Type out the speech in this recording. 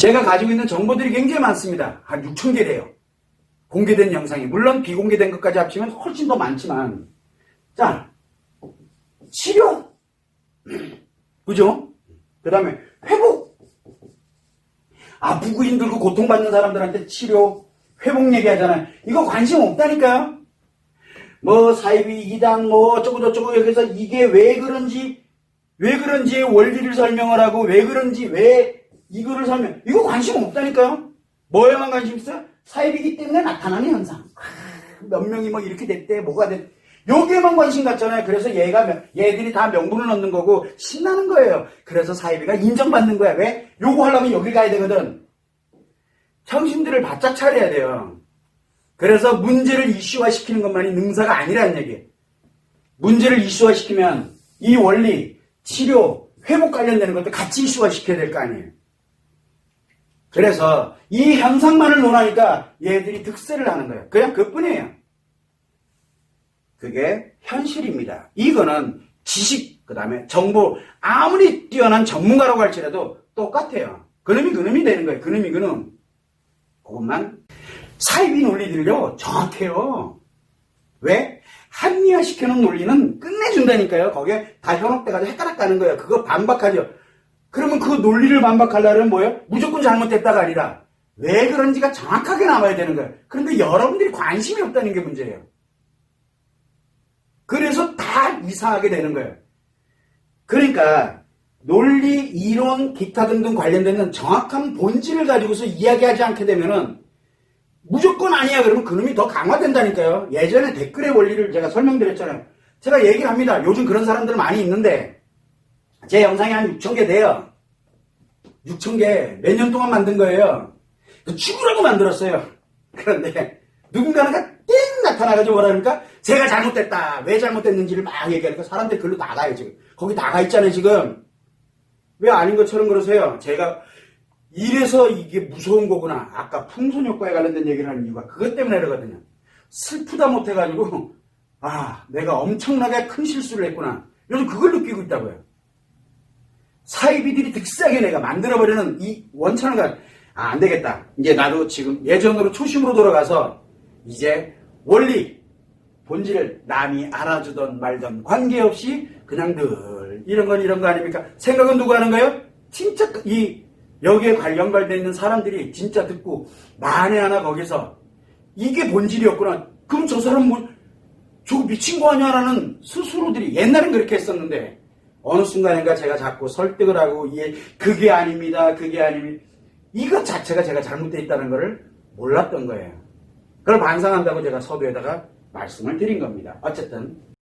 제가 가지고 있는 정보들이 굉장히 많습니다. 한 6천 개 돼요. 공개된 영상이. 물론 비공개된 것까지 합치면 훨씬 더 많지만. 자, 치료. 그죠? 그 다음에 회복. 아프고 힘들고 고통받는 사람들한테 치료, 회복 얘기하잖아요. 이거 관심 없다니까요? 뭐 사이비 이단 뭐 어쩌고 저쩌고 여기서 이게 왜 그런지 왜 그런지의 원리를 설명을 하고 왜 그런지 왜 이거를 설명 이거 관심 없다니까요 뭐에만 관심 있어요? 사이비기 때문에 나타나는 현상 아, 몇 명이 뭐 이렇게 됐대 뭐가 됐 여기에만 관심 갖잖아요 그래서 얘가 명- 얘들이 다 명분을 얻는 거고 신나는 거예요 그래서 사이비가 인정받는 거야 왜? 요거 하려면 여기 가야 되거든 정신들을 바짝 차려야 돼요 그래서 문제를 이슈화 시키는 것만이 능사가 아니라는 얘기예요. 문제를 이슈화 시키면 이 원리, 치료, 회복 관련되는 것도 같이 이슈화 시켜야 될 거 아니에요. 그래서 이 현상만을 논하니까 얘들이 득세를 하는 거예요. 그냥 그뿐이에요. 그게 현실입니다. 이거는 지식, 그 다음에 정보, 아무리 뛰어난 전문가라고 할지라도 똑같아요. 그놈이 그놈이 되는 거예요. 그놈이 그놈. 그것만 사이비 논리들요 정확해요. 왜? 합리화 시켜놓은 논리는 끝내준다니까요. 거기에 다 현혹돼가지고 헷갈락 가는 거예요. 그거 반박하죠. 그러면 그 논리를 반박하려면 뭐예요? 무조건 잘못됐다가 아니라 왜 그런지가 정확하게 나와야 되는 거예요. 그런데 여러분들이 관심이 없다는 게 문제예요. 그래서 다 이상하게 되는 거예요. 그러니까 논리, 이론, 기타 등등 관련되는 정확한 본질을 가지고서 이야기하지 않게 되면은 무조건 아니야 그러면 그놈이 더 강화된다니까요. 예전에 댓글의 원리를 제가 설명드렸잖아요. 제가 얘기를 합니다. 요즘 그런 사람들 많이 있는데 제 영상이 한 6천 개 돼요. 6천 개 몇 년 동안 만든 거예요. 그 죽으라고 만들었어요. 그런데 누군가가 띵 나타나가지고 뭐라니까 제가 잘못됐다. 왜 잘못됐는지를 막 얘기하니까 사람들이 글로 나가요 지금. 거기 나가 있잖아요 지금. 왜 아닌 것처럼 그러세요? 제가 이래서 이게 무서운 거구나. 아까 풍선 효과에 관련된 얘기를 하는 이유가 그것 때문에 그러거든요. 슬프다 못해가지고, 아, 내가 엄청나게 큰 실수를 했구나. 요즘 그걸 느끼고 있다고요. 사이비들이 득세하게 내가 만들어버리는 이 원천을 가, 아, 안 되겠다. 이제 나도 지금 예전으로 초심으로 돌아가서, 이제 원리, 본질을 남이 알아주던 말던 관계없이 그냥 늘 이런 건 이런 거 아닙니까? 생각은 누가 하는 거예요? 진짜 이 여기에 관- 연관되어 있는 사람들이 진짜 듣고 만에 하나 거기서 이게 본질이었구나. 그럼 저 사람 뭐 저거 미친 거 아니야 라는 스스로들이 옛날엔 그렇게 했었는데 어느 순간인가 제가 자꾸 설득을 하고 이게 그게 아닙니다. 그게 아닙니다. 이것 자체가 제가 잘못되어 있다는 것을 몰랐던 거예요. 그걸 반성한다고 제가 서두에다가 말씀을 드린 겁니다. 어쨌든